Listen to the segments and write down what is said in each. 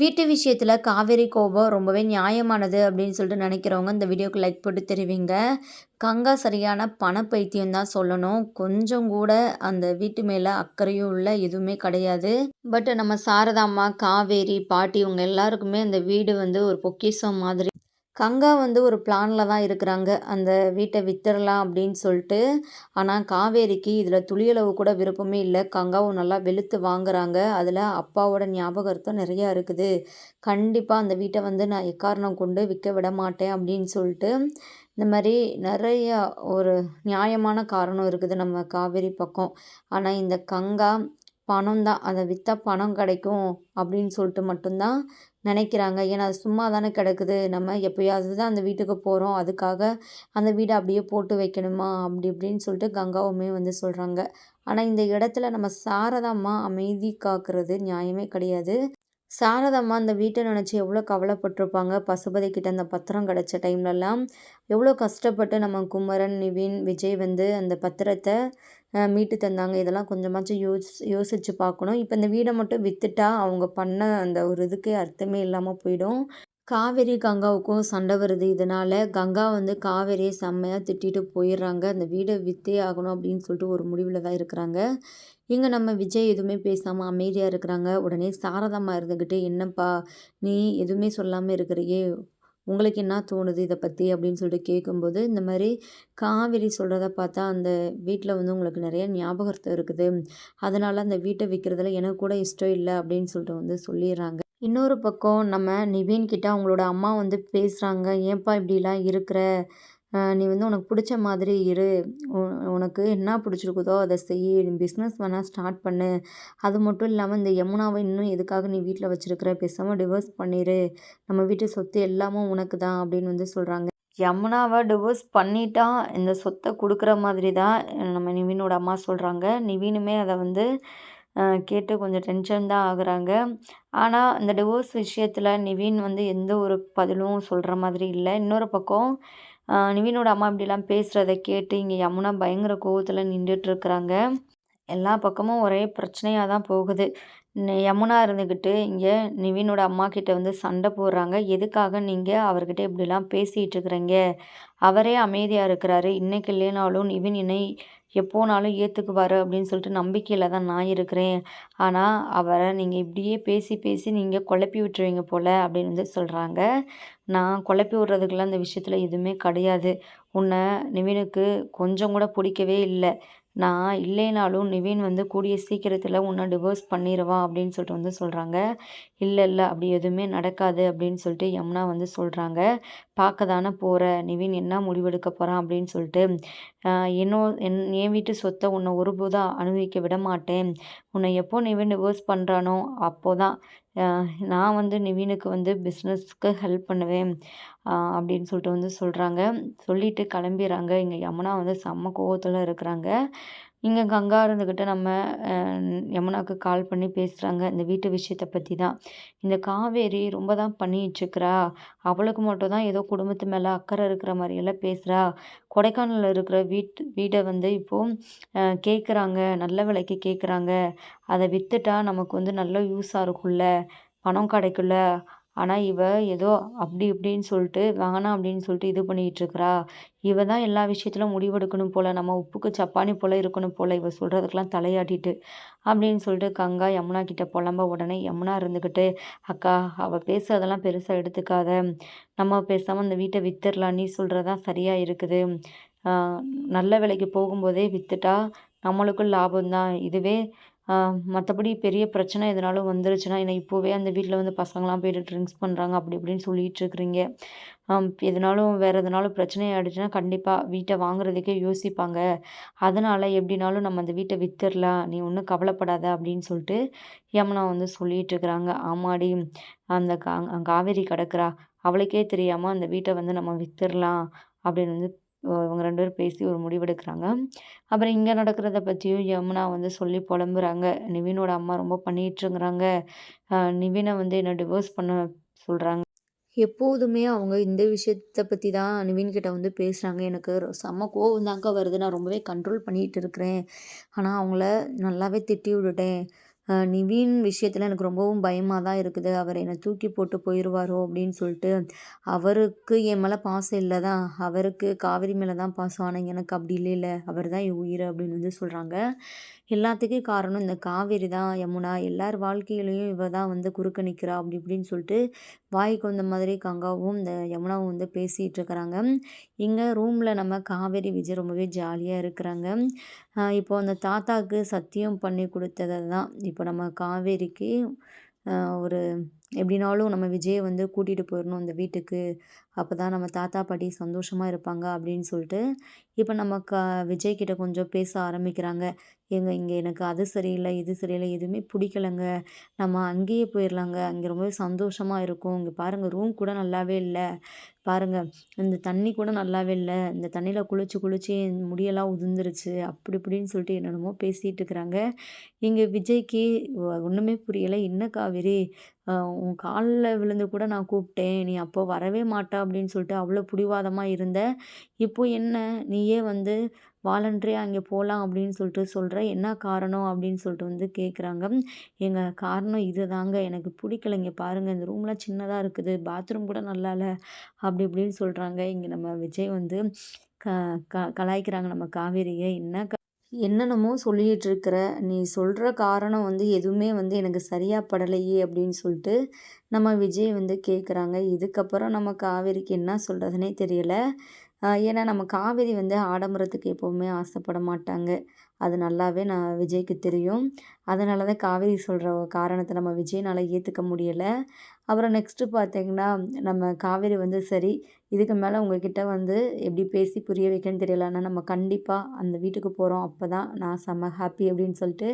வீட்டு விஷயத்தில் காவேரி கோபம் ரொம்பவே நியாயமானது அப்படின்னு சொல்லிட்டு நினைக்கிறவங்க இந்த வீடியோக்கு லைக் போட்டு தெரிவிங்க. கங்கா சரியான பணப்பைத்தியம் தான் சொல்லணும். கொஞ்சம் கூட அந்த வீட்டு மேலே அக்கறையும் இல்லை எதுவுமே கிடையாது. பட் நம்ம சாரதாம்மா காவேரி பாட்டி இவங்க எல்லாருக்குமே அந்த வீடு வந்து ஒரு பொக்கிஷம் மாதிரி கங்கா வந்து ஒரு பிளானில் தான் இருக்கிறாங்க. அந்த வீட்டை வித்துடலாம் அப்படின்னு சொல்லிட்டு. ஆனால் காவேரிக்கு இதில் துளியளவு கூட விருப்பமே இல்லை. கங்காவும் நல்லா வெளுத்து வாங்குறாங்க. அதில் அப்பாவோட ஞாபகத்தும் நிறையா இருக்குது. கண்டிப்பாக அந்த வீட்டை வந்து நான் எக்காரணம் கொண்டு விற்க விட மாட்டேன் அப்படின்னு சொல்லிட்டு இந்த மாதிரி நிறைய ஒரு நியாயமான காரணம் இருக்குது நம்ம காவேரி பக்கம். ஆனால் இந்த கங்கா பணம் தான். அதை விற்றா பணம் கிடைக்கும் அப்படின்னு சொல்லிட்டு மட்டும்தான் நினைக்கிறாங்க. ஏன்னா அது சும்மா தானே கிடக்குது. நம்ம எப்போயாவது தான் அந்த வீட்டுக்கு போகிறோம் அதுக்காக அந்த வீடை அப்படியே போட்டு வைக்கணுமா? அப்படி இப்படின்னு சொல்லிட்டு கங்காவுமே வந்து சொல்கிறாங்க ஆனால் இந்த இடத்துல நம்ம சாரதாம்மா அமைதி காக்கிறது நியாயமே கிடையாது. சாரதாம்மா அந்த வீட்டை நினச்சி எவ்வளோ கவலைப்பட்டிருப்பாங்க. பசுபதி கிட்ட அந்த பத்திரம் கிடச்ச டைம்லலாம் எவ்வளோ கஷ்டப்பட்டு நம்ம குமரன் நிவின் விஜய் வந்து அந்த பத்திரத்தை மீட்டு தந்தாங்க. இதெல்லாம் கொஞ்சமாச்சும் யோசி யோசித்து பார்க்கணும். இப்போ இந்த வீடை மட்டும் விற்றுட்டா அவங்க பண்ண அந்த ஒரு இதுக்கே அர்த்தமே இல்லாமல் போயிடும். காவேரி கங்காவுக்கும் சண்டை வருது. இதனால் கங்கா வந்து காவேரியை செம்மையாக திட்டிட்டு போயிடுறாங்க. அந்த வீடை விற்றே ஆகணும் அப்படின்னு சொல்லிட்டு ஒரு முடிவில் தான் இருக்கிறாங்க. இங்கே நம்ம விஜய் எதுவுமே பேசாமல் அமைதியாக இருக்கிறாங்க. உடனே சாரதமாக இருந்துக்கிட்டு என்னப்பா நீ எதுவுமே சொல்லாமல் இருக்கிறியே உங்களுக்கு என்ன தோணுது இதை பற்றி அப்படின்னு சொல்லிட்டு கேட்கும்போது இந்த மாதிரி காவேரி சொல்கிறத பார்த்தா அந்த வீட்டில் வந்து உங்களுக்கு நிறைய ஞாபகத்தை இருக்குது. அதனால் அந்த வீட்டை விற்கிறதுல எனக்கு கூட இஷ்டம் இல்லை அப்படின்னு சொல்லிட்டு வந்து சொல்லிடுறாங்க. இன்னொரு பக்கம் நம்ம நிவீன் கிட்ட அவங்களோட அம்மா வந்து பேசுகிறாங்க ஏன்பா இப்படிலாம் இருக்கிற? நீ வந்து உனக்கு பிடிச்ச மாதிரி இரு. உனக்கு என்ன பிடிச்சிருக்குதோ அதை செய். நீ பிஸ்னஸ் வேணால் ஸ்டார்ட் பண்ணு. அது மட்டும் இல்லாமல் இந்த யமுனாவை இன்னும் எதுக்காக நீ வீட்டில் வச்சுருக்கிற? பேசாமல் டிவோர்ஸ் பண்ணிடு நம்ம வீட்டு சொத்து எல்லாமும் உனக்கு தான் அப்படின்னு வந்து சொல்கிறாங்க யமுனாவை டிவோர்ஸ் பண்ணிட்டா இந்த சொத்தை கொடுக்குற மாதிரி தான் நம்ம நிவினோட அம்மா சொல்கிறாங்க நிவினுமே அதை வந்து கேட்டு கொஞ்சம் டென்ஷன் தான் ஆகுறாங்க. ஆனால் இந்த டிவோர்ஸ் விஷயத்தில் நிவின் வந்து எந்த ஒரு பதிலும் சொல்கிற மாதிரி இல்லை. இன்னொரு பக்கம் நிவினோட அம்மா இப்படிலாம் பேசுகிறத கேட்டு இங்கே யமுனா பயங்கர கோவத்தில் நின்றுட்டுருக்குறாங்க எல்லா பக்கமும் ஒரே பிரச்சனையாக தான் போகுது. யமுனா இருந்துக்கிட்டு இங்கே நிவினோட அம்மா கிட்ட வந்து சண்டை போடுறாங்க. எதுக்காக நீங்கள் அவர்கிட்ட இப்படிலாம் பேசிகிட்டு இருக்கிறீங்க? அவரே அமைதியாக இருக்கிறாரு. இன்னைக்கு இல்லைனாலும் நிவின் என்னை எப்போனாலும் ஏற்றுக்குவாரு அப்படின்னு சொல்லிட்டு நம்பிக்கையில் தான் நான் இருக்கிறேன். ஆனால் அவரை நீங்கள் இப்படியே பேசி பேசி நீங்கள் குழப்பி விட்டுருவீங்க போல் அப்படின்னு வந்து சொல்கிறாங்க நான் குழப்பி விடுறதுக்கெல்லாம் இந்த விஷயத்தில் எதுவுமே கிடையாது. உன்னை நிவினுக்கு கொஞ்சம் கூட பிடிக்கவே இல்லை. நான் இல்லைனாலும் நிவின் வந்து கூடிய சீக்கிரத்தில் உன்னை டிவோர்ஸ் பண்ணிடுவான் அப்படின்னு சொல்லிட்டு வந்து சொல்கிறாங்க இல்லை இல்லை அப்படி எதுவுமே நடக்காது அப்படின்னு சொல்லிட்டு யமுனா வந்து சொல்கிறாங்க பார்க்க தானே போகிற நிவின் என்ன முடிவெடுக்க போகிறான் அப்படின்னு சொல்லிட்டு என்னோ என் என் வீட்டு சொத்தை உன்னை ஒருபோதும் அனுபவிக்க விட மாட்டேன். உன்னை எப்போ நிவின் டிவோர்ஸ் பண்ணுறானோ அப்போ தான் நான் வந்து நிவினுக்கு வந்து பிஸ்னஸ்க்கு ஹெல்ப் பண்ணுவேன் அப்படின்னு சொல்லிட்டு வந்து சொல்கிறாங்க சொல்லிட்டு கிளம்பிடுறாங்க. இங்கே யமுனா வந்து செம்ம கோவத்தில் இருக்கிறாங்க. இங்கே கங்கா இருந்துக்கிட்ட நம்ம யமுனாவுக்கு கால் பண்ணி பேசுகிறாங்க இந்த வீட்டு விஷயத்தை பற்றி தான். இந்த காவேரி ரொம்ப தான் பண்ணிகிட்ருக்கிறா அவளுக்கு மட்டும் தான் ஏதோ குடும்பத்து மேலே அக்கறை இருக்கிற மாதிரியெல்லாம் பேசுகிறா கொடைக்கானலில் இருக்கிற வீட்டு வீடை வந்து இப்போது கேட்குறாங்க நல்ல விலைக்கு கேட்குறாங்க அதை விற்றுட்டா நமக்கு வந்து நல்ல யூஸாக இருக்கும்ல. பணம் கிடைக்கும்ல. ஆனால் இவ ஏதோ அப்படி இப்படின்னு சொல்லிட்டு வேணாம் அப்படின்னு சொல்லிட்டு இது பண்ணிகிட்ருக்குறா இவ தான் எல்லா விஷயத்திலும் முடிவெடுக்கணும் போல் நம்ம உப்புக்கு சப்பானி போல் இருக்கணும் போல் இவ சொல்கிறதுக்கெல்லாம் தலையாட்டிட்டு அப்படின்னு சொல்லிட்டு கங்கா யமுனா கிட்ட புலம்ப உடனே யமுனா இருந்துக்கிட்டு அக்கா அவள் பேசுறதெல்லாம் பெருசாக எடுத்துக்காத. நம்ம பேசாமல் அந்த வீட்டை வித்துடலாம். நீ சொல்கிறதான் சரியாக இருக்குது. நல்ல விலைக்கு போகும்போதே விற்றுட்டா நம்மளுக்கும் லாபம் தான் இதுவே மற்றபடி பெரிய பிரச்சனை எதனாலும் வந்துருச்சுன்னா ஏன்னா இப்போவே அந்த வீட்டில் வந்து பசங்களாம் போய்ட்டு ட்ரிங்க்ஸ் பண்ணுறாங்க அப்படி இப்படின்னு சொல்லிகிட்டு இருக்கிறீங்க எதனாலும் வேறு எதனாலும் பிரச்சனை ஆகிடுச்சுன்னா கண்டிப்பாக வீட்டை வாங்குறதுக்கே யோசிப்பாங்க. அதனால் எப்படினாலும் நம்ம அந்த வீட்டை விற்றுடலாம் நீ ஒன்றும் கவலைப்படாத அப்படின்னு சொல்லிட்டு யமுனா வந்து சொல்லிகிட்டு இருக்கிறாங்க ஆமாடி அந்த கா காவேரி கிடக்குறா. அவளுக்கே தெரியாமல் அந்த வீட்டை வந்து நம்ம விற்றுடலாம் அப்படின்னு வந்து இவங்க ரெண்டு பேரும் பேசி ஒரு முடிவெடுக்கிறாங்க. அப்புறம் இங்கே நடக்கிறத பற்றியும் யமுனா வந்து சொல்லி புலம்புறாங்க. நிவினோட அம்மா ரொம்ப பண்ணிகிட்ருங்கிறாங்க நிவினை வந்து என்ன டிவோர்ஸ் பண்ண சொல்கிறாங்க எப்போதுமே அவங்க இந்த விஷயத்தை பற்றி தான் நிவின்கிட்ட வந்து பேசுகிறாங்க எனக்கு செம்ம கோவம் தாங்க வருது. நான் ரொம்பவே கண்ட்ரோல் பண்ணிகிட்டு இருக்கிறேன் ஆனால் அவங்கள நல்லாவே திட்டி விட்டுட்டேன். நிவின் விஷயத்தில் எனக்கு ரொம்பவும் பயமாக தான் இருக்குது. அவர் என்னை தூக்கி போட்டு போயிடுவாரோ அப்படின்னு சொல்லிட்டு. அவருக்கு என் மேலே பாசம் இல்லை தான். அவருக்கு காவேரி மேலே தான் பாசம். ஆனால் எனக்கு அப்படி இல்லை அவர் தான் என் உயிர் அப்படின்னு வந்து சொல்கிறாங்க எல்லாத்துக்கும் காரணம் இந்த காவேரி தான், யமுனா எல்லார் வாழ்க்கையிலையும் இவ தான் வந்து குறுக்க நிற்கிறா அப்படி இப்படின்னு சொல்லிட்டு வாய்க்கு வந்த மாதிரி கங்காவும், இந்த யமுனாவும் வந்து பேசிகிட்டு இருக்கிறாங்க. இங்கே ரூமில் நம்ம காவேரி, விஜய் ரொம்பவே ஜாலியாக இருக்கிறாங்க. இப்போ அந்த தாத்தாவுக்கு சத்தியம் பண்ணி கொடுத்தது தான் இப்போ நம்ம காவேரிக்கு ஒரு எப்படினாலும் நம்ம விஜயை வந்து கூட்டிகிட்டு போயிடணும் அந்த வீட்டுக்கு. அப்பதான் நம்ம தாத்தா, பாட்டி சந்தோஷமாக இருப்பாங்க அப்படின்னு சொல்லிட்டு, இப்போ நம்ம க விஜய் கிட்ட கொஞ்சம் பேச ஆரம்பிக்கிறாங்க. "ஏங்க இங்கே எனக்கு அது சரியில்லை இது சரியில்லை எதுவுமே பிடிக்கலங்க. நம்ம அங்கேயே போயிடலாங்க அங்கே ரொம்பவே சந்தோஷமாக இருக்கும். இங்கே பாருங்கள் ரூம் கூட நல்லாவே இல்லை பாருங்கள் இந்த தண்ணி கூட நல்லாவே இல்லை இந்த தண்ணியில் குளிச்சு குளிச்சு முடியெல்லாம் உதிர்ந்துருச்சு." அப்படி இப்படின்னு சொல்லிட்டு என்னென்னமோ பேசிகிட்டு இருக்கிறாங்க. இங்கே விஜய்க்கு ஒன்றுமே புரியலை "என்ன காவேரி உன் காலில் விழுந்து கூட நான் கூப்பிட்டேன். நீ அப்போ வரவே மாட்டா அப்படின்னு சொல்லிட்டு அவ்வளோ பிடிவாதமாக இருந்த. இப்போ என்ன நீயே வந்து வாலண்டரியா அங்கே போகலாம் அப்படின்னு சொல்லிட்டு சொல்கிற என்ன காரணம்?" அப்படின்னு சொல்லிட்டு வந்து கேட்குறாங்க. எங்கள் காரணம் இதுதாங்க. எனக்கு பிடிக்கல. இங்கே பாருங்கள் இந்த ரூம்லாம் சின்னதாக இருக்குது. பாத்ரூம் கூட நல்லா இல்லை அப்படி இப்படின்னு சொல்கிறாங்க இங்கே நம்ம விஜய் வந்து க க கலாய்க்கிறாங்க நம்ம காவேரியை "என்ன க என்னென்னமோ சொல்லிட்டு இருக்கிற. நீ சொல்கிற காரணம் வந்து எதுவுமே வந்து எனக்கு சரியாக படலையே." அப்படின்னு சொல்லிட்டு நம்ம விஜய் வந்து கேட்குறாங்க. இதுக்கப்புறம் நம்ம காவேரிக்கு என்ன சொல்கிறதுனே தெரியலை ஏன்னா நம்ம காவேரி வந்து ஆடம்பரத்துக்கு எப்போவுமே ஆசைப்பட மாட்டாங்க. அது நல்லாவே நான் விஜய்க்கு தெரியும். அதனால தான் காவேரி சொல்கிற காரணத்தை நம்ம விஜய்னால் ஏற்றுக்க முடியலை அப்புறம் நெக்ஸ்ட்டு பார்த்தீங்கன்னா, நம்ம காவேரி வந்து சரி இதுக்கு மேலே உங்ககிட்ட வந்து எப்படி பேசி புரிய வைக்கன்னு தெரியல. ஆனால் நம்ம கண்டிப்பாக அந்த வீட்டுக்கு போகிறோம் அப்போ தான் நான் செம்ம ஹாப்பி அப்படின்னு சொல்லிட்டு,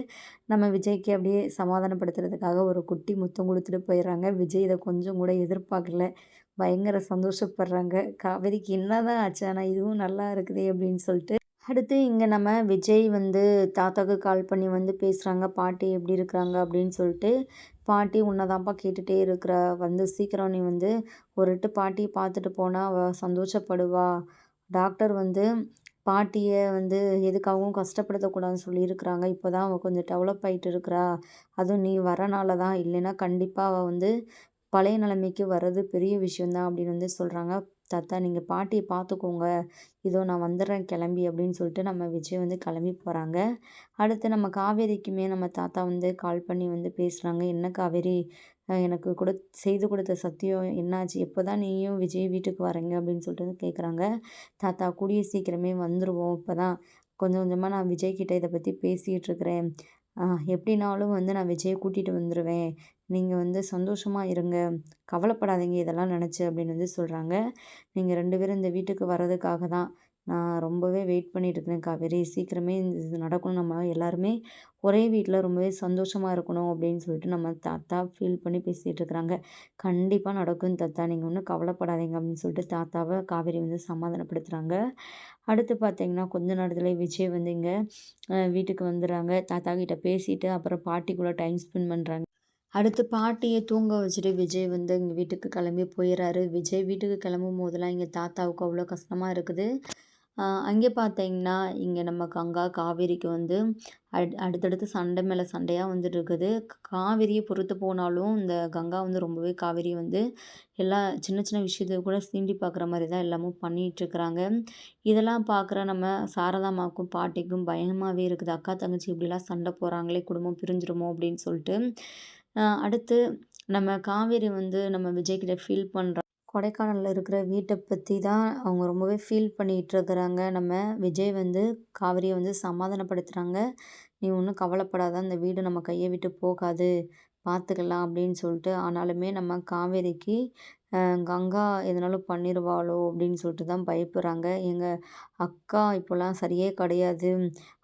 நம்ம விஜய்க்கு அப்படியே சமாதானப்படுத்துறதுக்காக ஒரு குட்டி முத்தம் கொடுத்துட்டு போயிடுறாங்க விஜய் இதை கொஞ்சம் கூட எதிர்பார்க்கல. பயங்கர சந்தோஷப்படுறாங்க. காவேரிக்கு என்ன தான் ஆச்சு? ஆனால் இதுவும் நல்லா இருக்குதே அப்படின்னு சொல்லிட்டு. அடுத்து இங்கே நம்ம விஜய் வந்து தாத்தாவுக்கு கால் பண்ணி வந்து பேசுகிறாங்க பாட்டி எப்படி இருக்கிறாங்க அப்படின்னு சொல்லிட்டு. பாட்டி உன்னதான்ப்பா தான்ப்பா இருக்கிற வந்து சீக்கிரம் நீ வந்து ஒரு எட்டு பார்த்துட்டு போனால் அவள் சந்தோஷப்படுவா. டாக்டர் வந்து பாட்டியை வந்து எதுக்காகவும் கஷ்டப்படுத்தக்கூடாதுன்னு சொல்லியிருக்கிறாங்க. இப்போ தான் அவள் கொஞ்சம் டெவலப் ஆகிட்டு இருக்கிறா. அதுவும் நீ வரனால தான். இல்லைன்னா கண்டிப்பாக அவள் வந்து பழைய நிலைமைக்கு வர்றது பெரிய விஷயந்தான் அப்படின்னு வந்து சொல்கிறாங்க தாத்தா நீங்கள் பாட்டியை பார்த்துக்கோங்க. இதோ நான் வந்துடுறேன் கிளம்பி அப்படின்னு சொல்லிட்டு நம்ம விஜய் வந்து கிளம்பி போகிறாங்க அடுத்து நம்ம காவேரிக்குமே நம்ம தாத்தா வந்து கால் பண்ணி வந்து பேசுகிறாங்க என்ன காவேரி எனக்கு கொடு செய்து கொடுத்த சத்தியம் என்னாச்சு? எப்போ தான் நீயும் விஜய் வீட்டுக்கு வரீங்க? அப்படின்னு சொல்லிட்டு வந்து கேட்குறாங்க. தாத்தா கூடிய சீக்கிரமே வந்துடுவோம் இப்போ தான் கொஞ்சம் கொஞ்சமாக நான் விஜய் இதை பற்றி பேசிகிட்டு இருக்கிறேன். எப்படினாலும் வந்து நான் விஜயை கூட்டிகிட்டு வந்துடுவேன் நீங்கள் வந்து சந்தோஷமாக இருங்க. கவலைப்படாதீங்க இதெல்லாம் நினச்சி அப்படின்னு வந்து சொல்கிறாங்க நீங்கள் ரெண்டு பேரும் இந்த வீட்டுக்கு வர்றதுக்காக தான் நான் ரொம்பவே வெயிட் பண்ணிட்டு இருக்கிறேன் காவேரி. சீக்கிரமே இது நடக்கணும். நம்ம எல்லாருமே ஒரே வீட்டில் ரொம்பவே சந்தோஷமாக இருக்கணும் அப்படின்னு சொல்லிட்டு நம்ம தாத்தா ஃபீல் பண்ணி பேசிகிட்டு இருக்கிறாங்க. கண்டிப்பாக நடக்கும் தாத்தா. நீங்கள் ஒன்றும் கவலைப்படாதீங்க அப்படின்னு சொல்லிட்டு தாத்தாவை காவேரி வந்து சமாதானப்படுத்துகிறாங்க அடுத்து பார்த்தீங்கன்னா, கொஞ்ச நேரத்தில் விஜய் வந்து இங்கே வீட்டுக்கு வந்துடுறாங்க. தாத்தா கிட்ட பேசிட்டு அப்புறம் பாட்டி கூட டைம் ஸ்பெண்ட் பண்ணுறாங்க அடுத்து பாட்டியை தூங்க வச்சுட்டு விஜய் வந்து எங்கள் வீட்டுக்கு கிளம்பி போயிடுறாரு விஜய் வீட்டுக்கு கிளம்பும் போதெல்லாம் எங்கள் தாத்தாவுக்கு அவ்வளோ கஷ்டமாக இருக்குது. அங்கே பார்த்தீங்கன்னா, இங்கே நம்ம கங்கா, காவேரிக்கு வந்து அட் அடுத்தடுத்து சண்டை மேலே சண்டையாக வந்துட்டு இருக்குது. காவேரியை பொறுத்து போனாலும் இந்த கங்கா வந்து ரொம்பவே காவேரி வந்து எல்லா சின்ன சின்ன விஷயத்தை கூட சீண்டி பார்க்குற மாதிரி தான் எல்லாமும் பண்ணிகிட்ருக்குறாங்க இதெல்லாம் பார்க்குற நம்ம சாரதாமாவுக்கும் பாட்டிக்கும் பயமாகவே இருக்குது. அக்கா, தங்கச்சி இப்படிலாம் சண்டை போகிறாங்களே குடும்பம் பிரிஞ்சிருமோ அப்படின்னு சொல்லிட்டு. அடுத்து நம்ம காவேரி வந்து நம்ம விஜய்கிட்ட ஃபீல் பண்றா. கொடைக்கானலில் இருக்கிற வீட்டை பற்றி தான் அவங்க ரொம்பவே ஃபீல் பண்ணிகிட்டு இருக்கிறாங்க. நம்ம விஜய் வந்து காவிரியை வந்து சமாதானப்படுத்துகிறாங்க "நீ ஒன்றும் கவலைப்படாத. அந்த வீடு நம்ம கையை விட்டு போகாது. பார்த்துக்கலாம்." அப்படின்னு சொல்லிட்டு. ஆனாலுமே நம்ம காவேரிக்கு கங்கா எதுனாலும் பண்ணிடுவாளோ அப்படின்னு சொல்லிட்டு தான் பயப்படுறாங்க. எங்கள் அக்கா இப்போலாம் சரியே கிடையாது.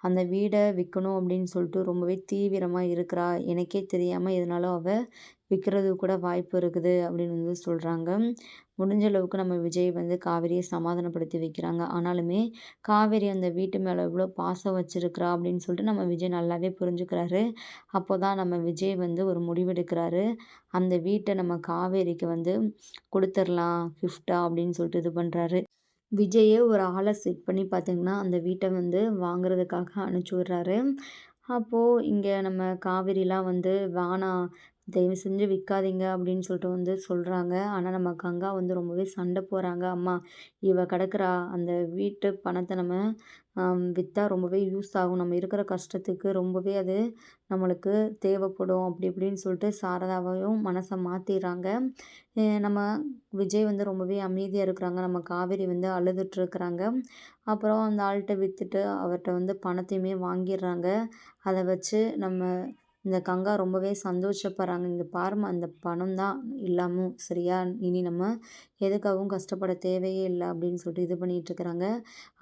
அந்த வீடை விற்கணும் அப்படின்னு சொல்லிட்டு ரொம்பவே தீவிரமாக இருக்கிறா. எனக்கே தெரியாமல் எதுனாலும் அவள் விற்கிறது கூட வாய்ப்பு இருக்குது அப்படின்னு வந்து சொல்கிறாங்க முடிஞ்ச அளவுக்கு நம்ம விஜய் வந்து காவேரியை சமாதானப்படுத்தி வைக்கிறாங்க. ஆனாலுமே காவேரி அந்த வீட்டு மேலே எவ்வளோ பாசம் வச்சுருக்கிறா அப்படின்னு சொல்லிட்டு நம்ம விஜய் நல்லாவே புரிஞ்சுக்கிறாரு. அப்போதான் நம்ம விஜய் வந்து ஒரு முடிவெடுக்கிறாரு. அந்த வீட்டை நம்ம காவேரிக்கு வந்து கொடுத்துர்லாம் கிஃப்ட்டா அப்படின்னு சொல்லிட்டு இது பண்ணுறாரு விஜயே ஒரு ஆளை செட் பண்ணி பார்த்தீங்கன்னா, அந்த வீட்டை வந்து வாங்குறதுக்காக அனுப்பிச்சி விட்றாரு அப்போது இங்கே நம்ம காவேரிலாம் வந்து வானா தயவு செஞ்சு விற்காதீங்க அப்படின்னு சொல்லிட்டு வந்து சொல்கிறாங்க ஆனால் நம்ம கங்கா வந்து ரொம்பவே சண்டை போகிறாங்க அம்மா இவ கிடக்குறா. அந்த வீட்டு பணத்தை நம்ம விற்றா ரொம்பவே யூஸ் ஆகும். நம்ம இருக்கிற கஷ்டத்துக்கு ரொம்பவே அது நம்மளுக்கு தேவைப்படும். அப்படி இப்படின்னு சொல்லிட்டு சாரதாவையும் மனசை மாற்றிடுறாங்க நம்ம விஜய் வந்து ரொம்பவே அமைதியாக இருக்கிறாங்க. நம்ம காவேரி வந்து அழுதுட்ருக்குறாங்க அப்புறம் அந்த ஆள்கிட்ட விற்றுட்டு அவர்கிட்ட வந்து பணத்தையுமே வாங்கிடுறாங்க. அதை வச்சு நம்ம இந்த கங்கா ரொம்பவே சந்தோஷப்படுறாங்க. இங்கே பாருமா அந்த பணம் தான் இல்லாமல் சரியா இனி நம்ம எதுக்காகவும் கஷ்டப்பட தேவையே இல்லை அப்படின்னு சொல்லிட்டு இது பண்ணிகிட்ருக்குறாங்க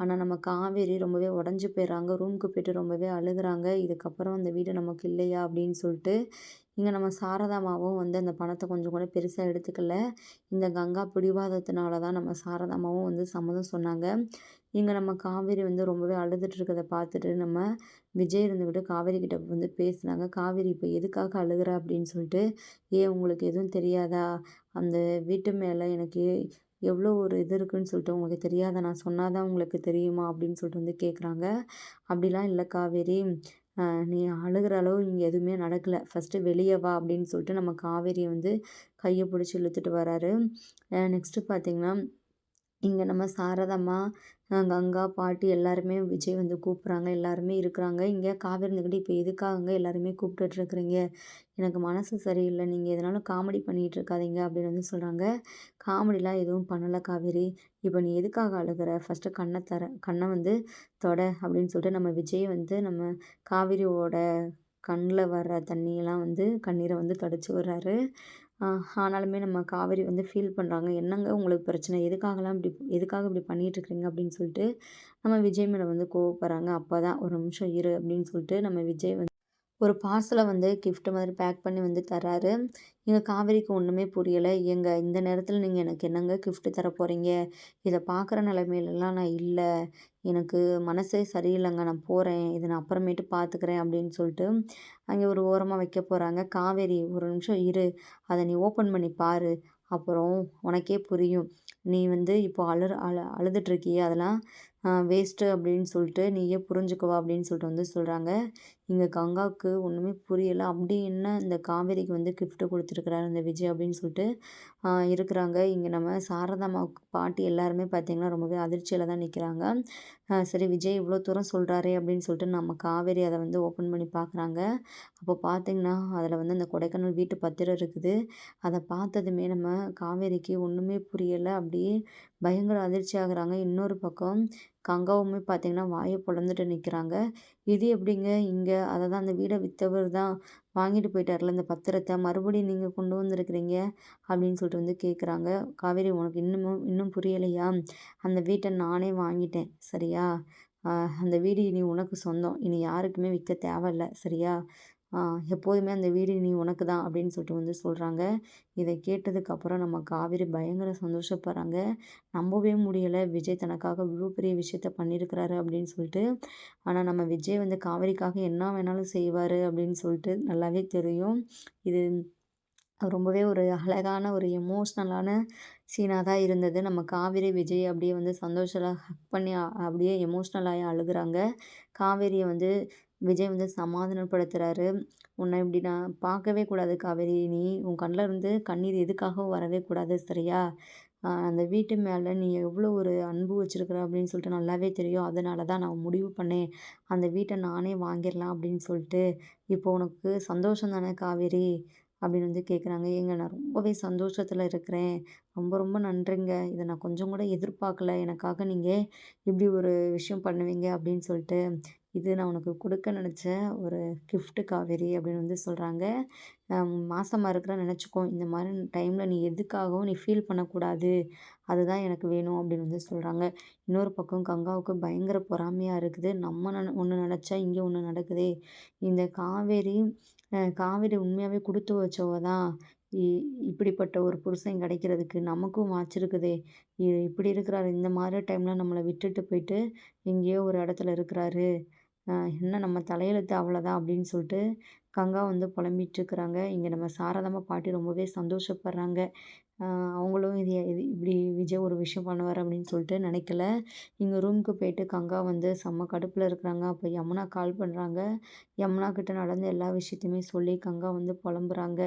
ஆனால் நம்ம காவேரி ரொம்பவே உடஞ்சி போயிடுறாங்க. ரூமுக்கு போய்ட்டு ரொம்பவே அழுகுறாங்க. இதுக்கப்புறம் அந்த வீடு நமக்கு இல்லையா அப்படின்னு சொல்லிட்டு இங்கே நம்ம சாரதாமாவும் வந்து அந்த பணத்தை கொஞ்சம் கூட பெருசாக எடுத்துக்கல. இந்த கங்கா பிடிவாதத்தினால தான் நம்ம சாரதாமாவும் வந்து சம்மதம் சொன்னாங்க. இங்கே நம்ம காவேரி வந்து ரொம்பவே அழுதுட்டு பார்த்துட்டு நம்ம விஜய் இருந்துக்கிட்டு காவேரி கிட்ட வந்து பேசினாங்க. காவேரி இப்போ எதுக்காக அழுகுற? அப்படின்னு சொல்லிட்டு ஏன் உங்களுக்கு எதுவும் தெரியாதா? அந்த வீட்டு மேலே எனக்கு எவ்வளோ ஒரு இது இருக்குன்னு சொல்லிட்டு உங்களுக்கு தெரியாத? நான் சொன்னால் தான் உங்களுக்கு தெரியுமா? அப்படின்னு சொல்லிட்டு வந்து கேட்குறாங்க அப்படிலாம் இல்லை காவேரி. நீ அழுகிற அளவு இங்கே எதுவுமே நடக்கலை. ஃபஸ்ட்டு வெளியே வா அப்படின்னு சொல்லிட்டு நம்ம காவேரியை வந்து கையை பிடிச்சி இழுத்துட்டு வராரு. நெக்ஸ்ட்டு பார்த்திங்கன்னா இங்கே நம்ம சாரதம்மா கங்கா பாட்டி எல்லாருமே விஜய் வந்து கூப்பிட்றாங்க. எல்லாருமே இருக்கிறாங்க. இங்கே காவேரி இருந்துக்கிட்டு இப்போ எதுக்காகங்க எல்லாருமே கூப்பிட்டுட்ருக்குறீங்க எனக்கு மனசு சரியில்லை. நீங்கள் எதனாலும் காமெடி பண்ணிகிட்டு இருக்காதீங்க அப்படின்னு வந்து சொல்கிறாங்க காமெடிலாம் எதுவும் பண்ணலை காவேரி. இப்போ நீ எதுக்காக அழுகிற? ஃபஸ்ட்டு கண்ணை தர கண்ணை வந்து தொட அப்படின்னு சொல்லிட்டு நம்ம விஜய் வந்து நம்ம காவேரியோட கண்ணில் வர்ற தண்ணியெல்லாம் வந்து கண்ணீரை வந்து தொடச்சி விடுறாரு. ஆனாலுமே நம்ம காவேரி வந்து ஃபீல் பண்ணுறாங்க என்னங்க உங்களுக்கு பிரச்சனை? எதுக்காகலாம் இப்படி எதுக்காக இப்படி பண்ணிகிட்ருக்குறீங்க அப்படின்னு சொல்லிட்டு நம்ம விஜய் மேலே வந்து கோவப்படுறாங்க. அப்போ தான் ஒரு நிமிஷம் இரு அப்படின்னு சொல்லிட்டு நம்ம விஜய் வந்து ஒரு பார்சலை வந்து கிஃப்ட்டு மாதிரி பேக் பண்ணி வந்து தராரு எங்கள் காவேரிக்கு ஒன்றுமே புரியலை. எங்கள் இந்த நேரத்தில் நீங்கள் எனக்கு என்னங்க கிஃப்ட்டு தர போகிறீங்க இதை பார்க்குற நிலைமையிலலாம் நான் இல்லை. எனக்கு மனசே சரியில்லைங்க. நான் போகிறேன் இதை நான் அப்புறமேட்டு பார்த்துக்கிறேன் அப்படின்னு சொல்லிட்டு அங்கே ஒரு ஓரமாக வைக்க போகிறாங்க காவேரி ஒரு நிமிஷம் இரு. அதை நீ ஓப்பன் பண்ணி பாரு. அப்புறம் உனக்கே புரியும். நீ வந்து இப்போ அழு அழு அழுதுட்ருக்கியே அதெல்லாம் வேஸ்ட்டு அப்படின்னு சொல்லிட்டு நீயே புரிஞ்சுக்குவா அப்படின்னு சொல்லிட்டு வந்து சொல்கிறாங்க இங்கே கங்காவுக்கு ஒன்றுமே புரியலை. அப்படி என்ன இந்த காவேரிக்கு வந்து கிஃப்ட்டு கொடுத்துருக்குறாரு இந்த விஜய் அப்படின்னு சொல்லிட்டு இருக்கிறாங்க. இங்கே நம்ம சாரதாம்மா பாட்டி எல்லாருமே பார்த்திங்கன்னா ரொம்பவே அதிர்ச்சியில் தான் நிற்கிறாங்க சரி விஜய் இவ்வளோ தூரம் சொல்கிறாரே அப்படின்னு சொல்லிட்டு நம்ம காவேரி அதை வந்து ஓப்பன் பண்ணி பார்க்குறாங்க அப்போ பார்த்திங்கன்னா அதில் வந்து அந்த கொடைக்கானல் வீட்டு பத்திரம் இருக்குது. அதை பார்த்ததுமே நம்ம காவேரிக்கு ஒன்றுமே புரியலை. அப்படியே பயங்கர அதிர்ச்சி ஆகுறாங்க இன்னொரு பக்கம் கங்காவுமே பார்த்தீங்கன்னா வாயை பொளந்துட்டு நிற்கிறாங்க இது எப்படிங்க? இங்கே அதை தான் அந்த வீடை விற்றவர் தான் வாங்கிட்டு போயிட்டார்ல இந்த பத்திரத்தை. மறுபடியும் நீங்கள் கொண்டு வந்திருக்கிறீங்க அப்படின்னு சொல்லிட்டு வந்து கேட்குறாங்க காவேரி உனக்கு இன்னமும் இன்னும் புரியலையா? அந்த வீட்டை நானே வாங்கிட்டேன் சரியா? அந்த வீடு இனி உனக்கு சொந்தம். இனி யாருக்குமே விற்க தேவையில்ல சரியா? எப்போதுமே அந்த வீடு நீ உனக்கு தான் அப்படின்னு சொல்லிட்டு வந்து சொல்கிறாங்க இதை கேட்டதுக்கப்புறம் நம்ம காவேரி பயங்கர சந்தோஷப்படுறாங்க. நம்பவே முடியலை. விஜய் தனக்காக இவ்வளோ பெரிய விஷயத்த பண்ணியிருக்கிறாரு அப்படின்னு சொல்லிட்டு. ஆனால் நம்ம விஜய் வந்து காவேரிக்காக என்ன வேணாலும் செய்வார் அப்படின்னு சொல்லிட்டு நல்லாவே தெரியும். இது ரொம்பவே ஒரு அழகான ஒரு எமோஷ்னலான சீனாக தான் இருந்தது. நம்ம காவேரி விஜய் அப்படியே வந்து சந்தோஷத்தில் ஹக் பண்ணி அப்படியே எமோஷ்னலாகி அழுகுறாங்க. காவேரியை வந்து விஜய் வந்து சமாதானப்படுத்துகிறாரு உன்னை இப்படி நான் பார்க்கவே கூடாது காவேரி. நீ உன் கண்ணில் இருந்து கண்ணீர் எதுக்காகவும் வரவே கூடாது சரியா? அந்த வீட்டு மேலே நீ எவ்வளோ ஒரு அன்பு வச்சுருக்குற அப்படின்னு சொல்லிட்டு நல்லாவே தெரியும். அதனால தான் நான் முடிவு பண்ணேன். அந்த வீட்டை நானே வாங்கிடலாம் அப்படின்னு சொல்லிட்டு இப்போ உனக்கு சந்தோஷம் தானே காவேரி? அப்படின்னு வந்து கேட்குறாங்க ஏங்க நான் ரொம்பவே சந்தோஷத்தில் இருக்கிறேன். ரொம்ப ரொம்ப நன்றிங்க. இதை நான் கொஞ்சம் கூட எதிர்பார்க்கல. எனக்காக நீங்கள் இப்படி ஒரு விஷயம் பண்ணுவீங்க அப்படின்னு சொல்லிட்டு இது நான் உனக்கு கொடுக்க நினச்ச ஒரு கிஃப்ட்டு காவேரி அப்படின்னு வந்து சொல்கிறாங்க மாதமாக இருக்கிற நினச்சிக்கோ. இந்த மாதிரி டைமில் நீ எதுக்காகவும் நீ ஃபீல் பண்ணக்கூடாது. அதுதான் எனக்கு வேணும் அப்படின்னு வந்து சொல்கிறாங்க இன்னொரு பக்கம் கங்காவுக்கு பயங்கர பொறாமையாக இருக்குது. நம்ம நென ஒன்று நினச்சா இங்கே ஒன்று நடக்குதே. இந்த காவேரி காவேரி உண்மையாகவே கொடுத்து வச்சவ தான். இ இப்படிப்பட்ட ஒரு புருஷன் கிடைக்கிறதுக்கு நமக்கும் வாய்ச்சிருக்குதே இப்படி இருக்கிறாரு. இந்த மாதிரி டைமில் நம்மளை விட்டுட்டு போயிட்டு எங்கேயோ ஒரு இடத்துல இருக்கிறாரு. என்ன நம்ம தலையெழுத்து அவ்வளோதான் அப்படின்னு சொல்லிட்டு கங்கா வந்து புலம்பிகிட்ருக்குறாங்க இங்கே நம்ம சாரதாம்மா பாட்டி ரொம்பவே சந்தோஷப்படுறாங்க. அவங்களும் இது இது இப்படி விஜய் ஒரு விஷயம் பண்ணுவார் அப்படின்னு சொல்லிட்டு நினைக்கல. இங்கே ரூமுக்கு போயிட்டு கங்கா வந்து செம்ம கடுப்பில் இருக்கிறாங்க. அப்போ யமுனா கால் பண்ணுறாங்க யமுனா கிட்ட நடந்த எல்லா விஷயத்தையுமே சொல்லி கங்கா வந்து புலம்புறாங்க.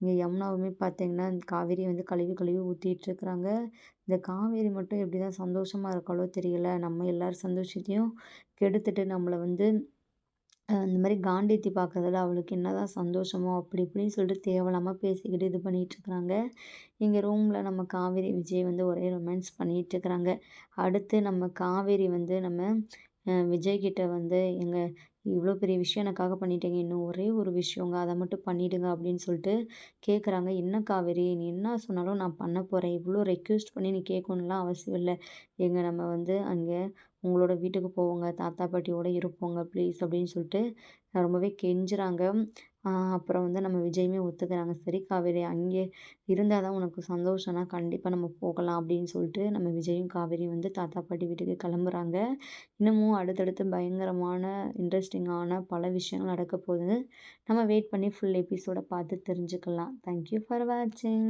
இங்கே யமுனாவுமே பார்த்தீங்கன்னா, காவேரி வந்து கழுவி கழுவி ஊத்திட்டு இருக்கிறாங்க. இந்த காவேரி மட்டும் எப்படி தான் சந்தோஷமாக இருக்காளோ தெரியல. நம்ம எல்லார் சந்தோஷத்தையும் கெடுத்துட்டு நம்மளை வந்து இந்த மாதிரி காண்டேத்தி பார்க்கறதுல அவளுக்கு என்ன தான் சந்தோஷமோ அப்படி இப்படின்னு சொல்லிட்டு தேவையில்லாமல் பேசிக்கிட்டு இது பண்ணிகிட்ருக்குறாங்க இங்கே ரூமில் நம்ம காவேரி, விஜய் வந்து ஒரே ரொமான்ஸ் பண்ணிகிட்ருக்குறாங்க அடுத்து நம்ம காவேரி வந்து நம்ம விஜய்கிட்ட வந்து எங்கள் இவ்வளோ பெரிய விஷயம் எனக்காக பண்ணிட்டீங்க. இன்னும் ஒரே ஒரு விஷயங்க. அதை மட்டும் பண்ணிடுங்க" அப்படின்னு சொல்லிட்டு கேட்குறாங்க. "என்ன காவேரி நீ என்ன சொன்னாலும் நான் பண்ண போகிறேன் இவ்வளோ ரெக்வெஸ்ட் பண்ணி நீ கேட்கணும்லாம் அவசியம் இல்லை ஏங்க நம்ம வந்து அங்கே உங்களோட வீட்டுக்கு போவோங்க. தாத்தா, பாட்டியோட இருப்போங்க ப்ளீஸ்" அப்படின்னு சொல்லிட்டு ரொம்பவே கெஞ்சுறாங்க. அப்புறம் வந்து நம்ம விஜயுமே ஒத்துக்கிறாங்க. "சரி காவேரி அங்கே இருந்தால் தான் உனக்கு சந்தோஷம்னா கண்டிப்பாக நம்ம போகலாம்" அப்படின்னு சொல்லிட்டு நம்ம விஜயும், காவேரியும் வந்து தாத்தா, பாட்டி வீட்டுக்கு கிளம்புறாங்க. இன்னமும் அடுத்தடுத்து பயங்கரமான, இன்ட்ரெஸ்டிங்கான பல விஷயங்கள் நடக்க போகுது. நம்ம வெயிட் பண்ணி ஃபுல் எபிசோடை பார்த்து தெரிஞ்சுக்கலாம். தேங்க் யூ ஃபார் வாட்சிங்.